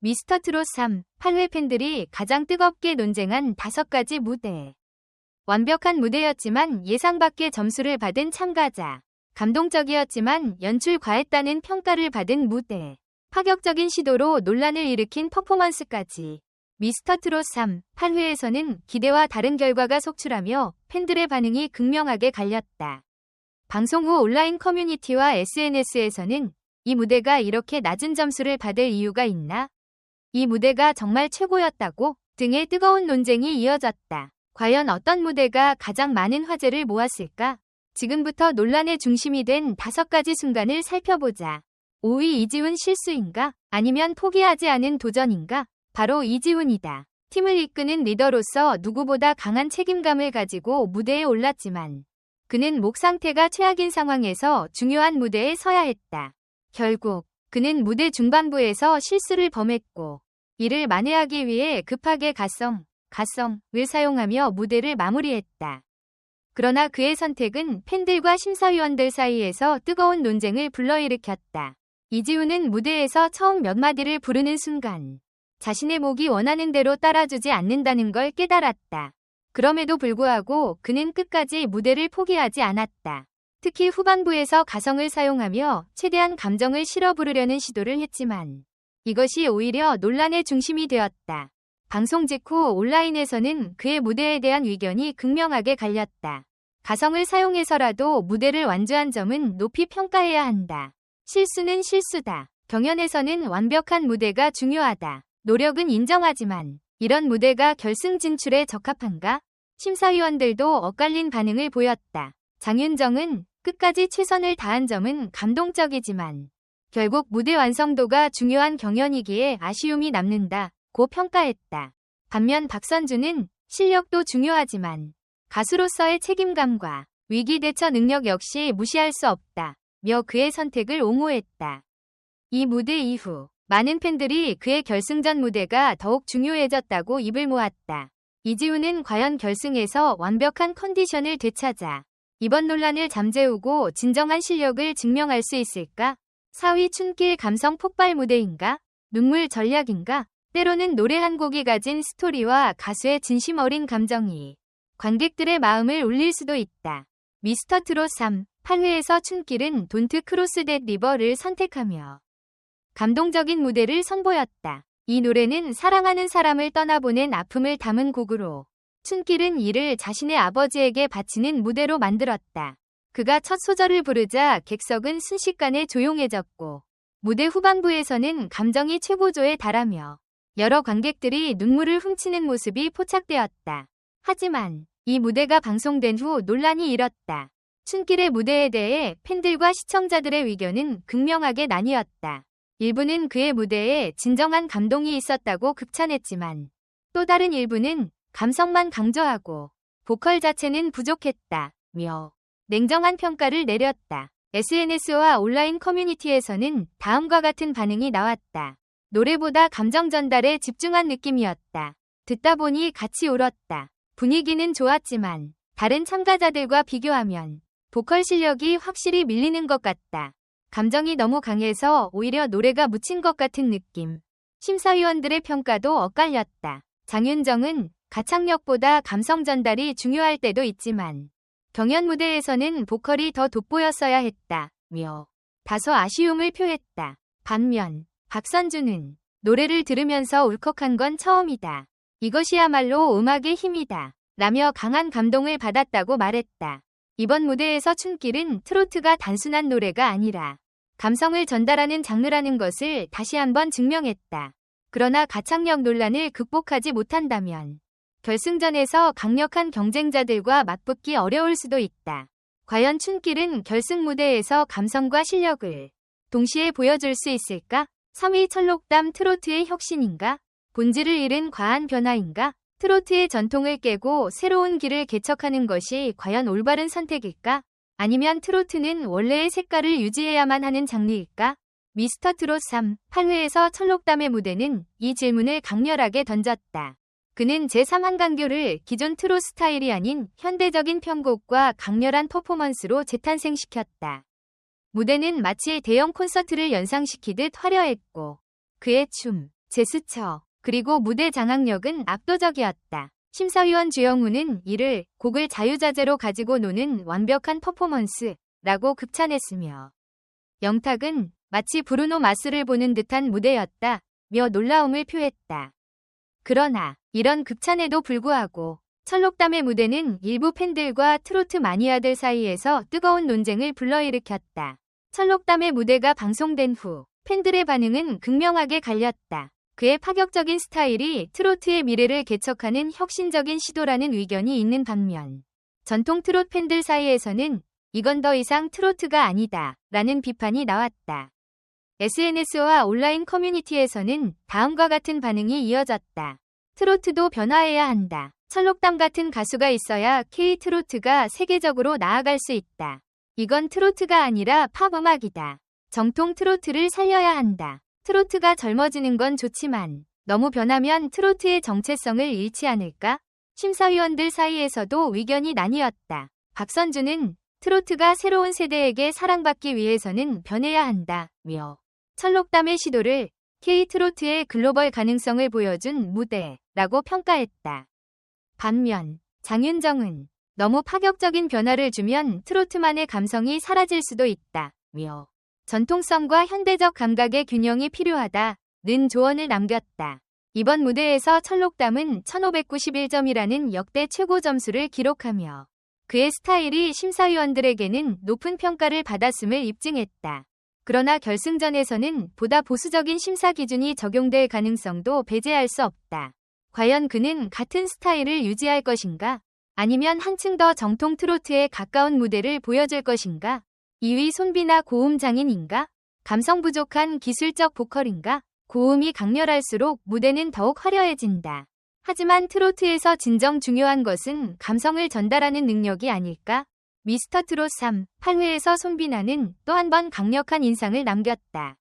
미스터 트롯 3, 8회 팬들이 가장 뜨겁게 논쟁한 다섯 가지 무대. 완벽한 무대였지만 예상 밖의 점수를 받은 참가자. 감동적이었지만 연출 과했다는 평가를 받은 무대. 파격적인 시도로 논란을 일으킨 퍼포먼스까지. 미스터 트롯 3, 8회에서는 기대와 다른 결과가 속출하며 팬들의 반응이 극명하게 갈렸다. 방송 후 온라인 커뮤니티와 SNS에서는 이 무대가 이렇게 낮은 점수를 받을 이유가 있나? 이 무대가 정말 최고였다고 등의 뜨거운 논쟁이 이어졌다. 과연 어떤 무대가 가장 많은 화제를 모았을까? 지금부터 논란의 중심이 된 다섯 가지 순간을 살펴보자. 5위 이지훈 실수인가? 아니면 포기하지 않은 도전인가? 바로 이지훈이다. 팀을 이끄는 리더로서 누구보다 강한 책임감을 가지고 무대에 올랐지만 그는 목 상태가 최악인 상황에서 중요한 무대에 서야 했다. 결국 그는 무대 중반부에서 실수를 범했고 이를 만회하기 위해 급하게 가성, 가성을 사용하며 무대를 마무리했다. 그러나 그의 선택은 팬들과 심사위원들 사이에서 뜨거운 논쟁을 불러일으켰다. 이지훈은 무대에서 처음 몇 마디를 부르는 순간 자신의 목이 원하는 대로 따라주지 않는다는 걸 깨달았다. 그럼에도 불구하고 그는 끝까지 무대를 포기하지 않았다. 특히 후반부에서 가성을 사용하며 최대한 감정을 실어 부르려는 시도를 했지만 이것이 오히려 논란의 중심이 되었다. 방송 직후 온라인에서는 그의 무대에 대한 의견이 극명하게 갈렸다. 가성을 사용해서라도 무대를 완주한 점은 높이 평가해야 한다. 실수는 실수다. 경연에서는 완벽한 무대가 중요하다. 노력은 인정하지만 이런 무대가 결승 진출에 적합한가? 심사위원들도 엇갈린 반응을 보였다. 장윤정은 끝까지 최선을 다한 점은 감동적이지만 결국 무대 완성도가 중요한 경연이기에 아쉬움이 남는다. 고 평가했다. 반면 박선주는 실력도 중요하지만 가수로서의 책임감과 위기 대처 능력 역시 무시할 수 없다. 며 그의 선택을 옹호했다. 이 무대 이후 많은 팬들이 그의 결승전 무대가 더욱 중요해졌다고 입을 모았다. 이지훈은 과연 결승에서 완벽한 컨디션을 되찾아 이번 논란을 잠재우고 진정한 실력을 증명할 수 있을까? 4위 춘길 감성 폭발 무대인가? 눈물 전략인가? 때로는 노래 한 곡이 가진 스토리와 가수의 진심 어린 감정이 관객들의 마음을 울릴 수도 있다. 미스터 트롯 3, 8회에서 춘길은 돈트 크로스 댓 리버를 선택하며 감동적인 무대를 선보였다. 이 노래는 사랑하는 사람을 떠나보낸 아픔을 담은 곡으로 춘길은 이를 자신의 아버지에게 바치는 무대로 만들었다. 그가 첫 소절을 부르자 객석은 순식간에 조용해졌고 무대 후반부에서는 감정이 최고조에 달하며 여러 관객들이 눈물을 훔치는 모습이 포착되었다. 하지만 이 무대가 방송된 후 논란이 일었다. 춘길의 무대에 대해 팬들과 시청자들의 의견은 극명하게 나뉘었다. 일부는 그의 무대에 진정한 감동이 있었다고 극찬했지만 또 다른 일부는 감성만 강조하고 보컬 자체는 부족했다. 며 냉정한 평가를 내렸다. SNS와 온라인 커뮤니티에서는 다음과 같은 반응이 나왔다. 노래보다 감정 전달에 집중한 느낌이었다. 듣다 보니 같이 울었다. 분위기는 좋았지만 다른 참가자들과 비교하면 보컬 실력이 확실히 밀리는 것 같다. 감정이 너무 강해서 오히려 노래가 묻힌 것 같은 느낌. 심사위원들의 평가도 엇갈렸다. 장윤정은 가창력보다 감성 전달이 중요할 때도 있지만 경연 무대에서는 보컬이 더 돋보였어야 했다. 며 다소 아쉬움을 표했다. 반면 박선주는 노래를 들으면서 울컥한 건 처음이다. 이것이야말로 음악의 힘이다. 라며 강한 감동을 받았다고 말했다. 이번 무대에서 춘길은 트로트가 단순한 노래가 아니라 감성을 전달하는 장르라는 것을 다시 한번 증명했다. 그러나 가창력 논란을 극복하지 못한다면 결승전에서 강력한 경쟁자들과 맞붙기 어려울 수도 있다. 과연 춘길은 결승 무대에서 감성과 실력을 동시에 보여줄 수 있을까? 3위 철록담 트로트의 혁신인가? 본질을 잃은 과한 변화인가? 트로트의 전통을 깨고 새로운 길을 개척하는 것이 과연 올바른 선택일까? 아니면 트로트는 원래의 색깔을 유지해야만 하는 장르일까? 미스터 트롯 3, 8회에서 철록담의 무대는 이 질문을 강렬하게 던졌다. 그는 제3한강교를 기존 트롯 스타일이 아닌 현대적인 편곡과 강렬한 퍼포먼스로 재탄생시켰다. 무대는 마치 대형 콘서트를 연상시키듯 화려했고 그의 춤, 제스처, 그리고 무대 장악력은 압도적이었다. 심사위원 주영우는 이를 곡을 자유자재로 가지고 노는 완벽한 퍼포먼스라고 극찬했으며 영탁은 마치 브루노 마스를 보는 듯한 무대였다. 며 놀라움을 표했다. 그러나 이런 극찬에도 불구하고 철록담의 무대는 일부 팬들과 트로트 마니아들 사이에서 뜨거운 논쟁을 불러일으켰다. 철록담의 무대가 방송된 후 팬들의 반응은 극명하게 갈렸다. 그의 파격적인 스타일이 트로트의 미래를 개척하는 혁신적인 시도라는 의견이 있는 반면 전통 트롯 팬들 사이에서는 이건 더 이상 트로트가 아니다 라는 비판이 나왔다. SNS와 온라인 커뮤니티에서는 다음과 같은 반응이 이어졌다. 트로트도 변화해야 한다. 철록담 같은 가수가 있어야 K-트로트가 세계적으로 나아갈 수 있다. 이건 트로트가 아니라 팝 음악이다. 정통 트로트를 살려야 한다. 트로트가 젊어지는 건 좋지만 너무 변하면 트로트의 정체성을 잃지 않을까? 심사위원들 사이에서도 의견이 나뉘었다. 박선주는 트로트가 새로운 세대에게 사랑받기 위해서는 변해야 한다. 며 철록담의 시도를 K-트로트의 글로벌 가능성을 보여준 무대 라고 평가했다. 반면 장윤정은 너무 파격적인 변화를 주면 트로트만의 감성이 사라질 수도 있다. 며 전통성과 현대적 감각의 균형이 필요하다 는 조언을 남겼다. 이번 무대에서 철록담은 1591점이라는 역대 최고 점수를 기록하며 그의 스타일이 심사위원들에게는 높은 평가를 받았음을 입증했다. 그러나 결승전에서는 보다 보수적인 심사 기준이 적용될 가능성도 배제할 수 없다. 과연 그는 같은 스타일을 유지할 것인가? 아니면 한층 더 정통 트로트에 가까운 무대를 보여줄 것인가? 2위 손비나 고음 장인인가? 감성 부족한 기술적 보컬인가? 고음이 강렬할수록 무대는 더욱 화려해진다. 하지만 트로트에서 진정 중요한 것은 감성을 전달하는 능력이 아닐까? 미스터 트롯 3, 8회에서 손비나는 또 한 번 강력한 인상을 남겼다.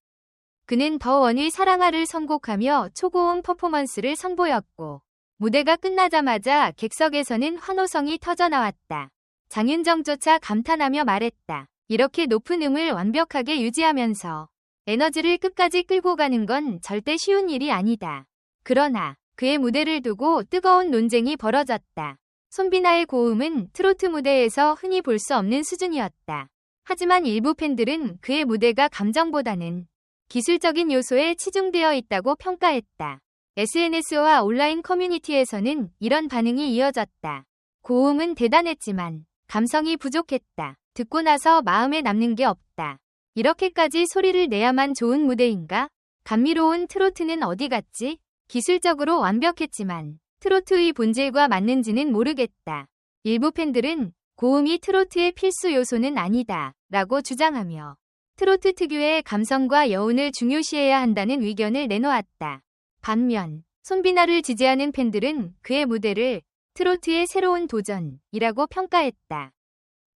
그는 더 원의 사랑아를 선곡하며 초고음 퍼포먼스를 선보였고 무대가 끝나자마자 객석에서는 환호성이 터져나왔다. 장윤정조차 감탄하며 말했다. 이렇게 높은 음을 완벽하게 유지하면서 에너지를 끝까지 끌고 가는 건 절대 쉬운 일이 아니다. 그러나 그의 무대를 두고 뜨거운 논쟁이 벌어졌다. 손비나의 고음은 트로트 무대에서 흔히 볼 수 없는 수준이었다. 하지만 일부 팬들은 그의 무대가 감정보다는 기술적인 요소에 치중되어 있다고 평가했다. SNS와 온라인 커뮤니티에서는 이런 반응이 이어졌다. 고음은 대단했지만 감성이 부족했다. 듣고 나서 마음에 남는 게 없다. 이렇게까지 소리를 내야만 좋은 무대인가? 감미로운 트로트는 어디 갔지? 기술적으로 완벽했지만 트로트의 본질과 맞는지는 모르겠다. 일부 팬들은 고음이 트로트의 필수 요소는 아니다. 라고 주장하며 트로트 특유의 감성과 여운을 중요시해야 한다는 의견을 내놓았다. 반면 손비나를 지지하는 팬들은 그의 무대를 트로트의 새로운 도전이라고 평가했다.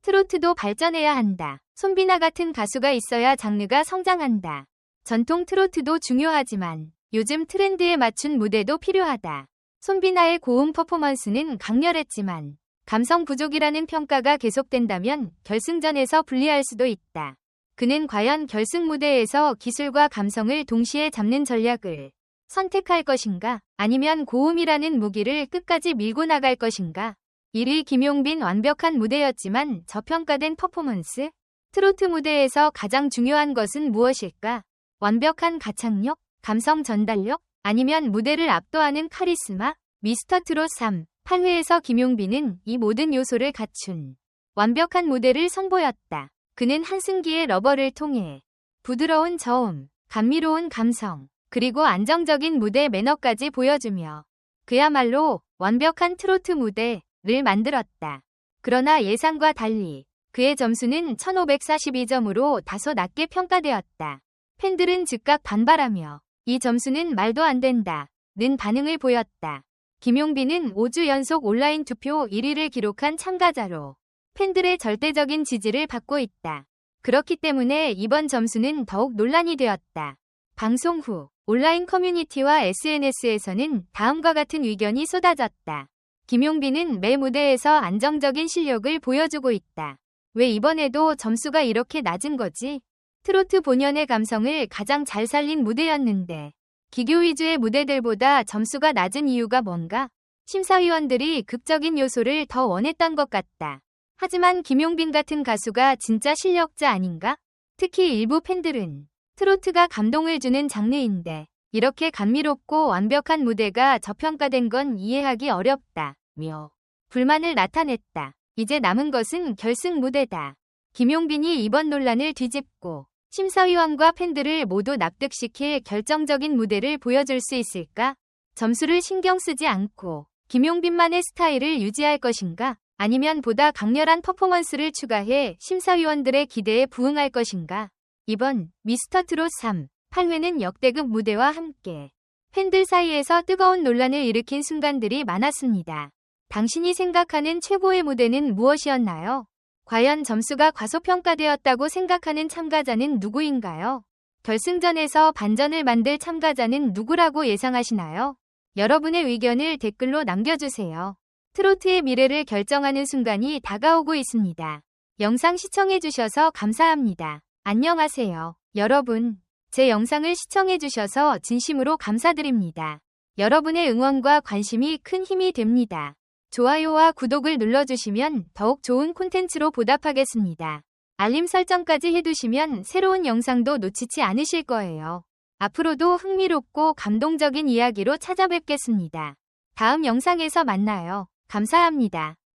트로트도 발전해야 한다. 손비나 같은 가수가 있어야 장르가 성장한다. 전통 트로트도 중요하지만 요즘 트렌드에 맞춘 무대도 필요하다. 손비나의 고음 퍼포먼스는 강렬했지만 감성 부족이라는 평가가 계속된다면 결승전에서 불리할 수도 있다. 그는 과연 결승 무대에서 기술과 감성을 동시에 잡는 전략을 선택할 것인가? 아니면 고음이라는 무기를 끝까지 밀고 나갈 것인가? 1위 김용빈 완벽한 무대였지만 저평가된 퍼포먼스? 트로트 무대에서 가장 중요한 것은 무엇일까? 완벽한 가창력? 감성 전달력? 아니면 무대를 압도하는 카리스마? 미스터 트롯 3, 8회에서 김용빈은 이 모든 요소를 갖춘 완벽한 무대를 선보였다. 그는 한승기의 러버를 통해 부드러운 저음, 감미로운 감성, 그리고 안정적인 무대 매너까지 보여주며 그야말로 완벽한 트로트 무대를 만들었다. 그러나 예상과 달리 그의 점수는 1542점으로 다소 낮게 평가되었다. 팬들은 즉각 반발하며 이 점수는 말도 안 된다. 는 반응을 보였다. 김용빈은 5주 연속 온라인 투표 1위를 기록한 참가자로 팬들의 절대적인 지지를 받고 있다. 그렇기 때문에 이번 점수는 더욱 논란이 되었다. 방송 후 온라인 커뮤니티와 SNS에서는 다음과 같은 의견이 쏟아졌다. 김용빈은 매 무대에서 안정적인 실력을 보여주고 있다. 왜 이번에도 점수가 이렇게 낮은 거지? 트로트 본연의 감성을 가장 잘 살린 무대였는데 기교 위주의 무대들보다 점수가 낮은 이유가 뭔가? 심사위원들이 극적인 요소를 더 원했던 것 같다. 하지만 김용빈 같은 가수가 진짜 실력자 아닌가? 특히 일부 팬들은 트로트가 감동을 주는 장르인데 이렇게 감미롭고 완벽한 무대가 저평가된 건 이해하기 어렵다. 며 불만을 나타냈다. 이제 남은 것은 결승 무대다. 김용빈이 이번 논란을 뒤집고 심사위원과 팬들을 모두 납득시킬 결정적인 무대를 보여줄 수 있을까? 점수를 신경 쓰지 않고 김용빈만의 스타일을 유지할 것인가? 아니면 보다 강렬한 퍼포먼스를 추가해 심사위원들의 기대에 부응할 것인가? 이번 미스터 트롯 3, 8회는 역대급 무대와 함께 팬들 사이에서 뜨거운 논란을 일으킨 순간들이 많았습니다. 당신이 생각하는 최고의 무대는 무엇이었나요? 과연 점수가 과소평가되었다고 생각하는 참가자는 누구인가요? 결승전에서 반전을 만들 참가자는 누구라고 예상하시나요? 여러분의 의견을 댓글로 남겨주세요. 트로트의 미래를 결정하는 순간이 다가오고 있습니다. 영상 시청해주셔서 감사합니다. 안녕하세요. 여러분, 제 영상을 시청해주셔서 진심으로 감사드립니다. 여러분의 응원과 관심이 큰 힘이 됩니다. 좋아요와 구독을 눌러주시면 더욱 좋은 콘텐츠로 보답하겠습니다. 알림 설정까지 해두시면 새로운 영상도 놓치지 않으실 거예요. 앞으로도 흥미롭고 감동적인 이야기로 찾아뵙겠습니다. 다음 영상에서 만나요. 감사합니다.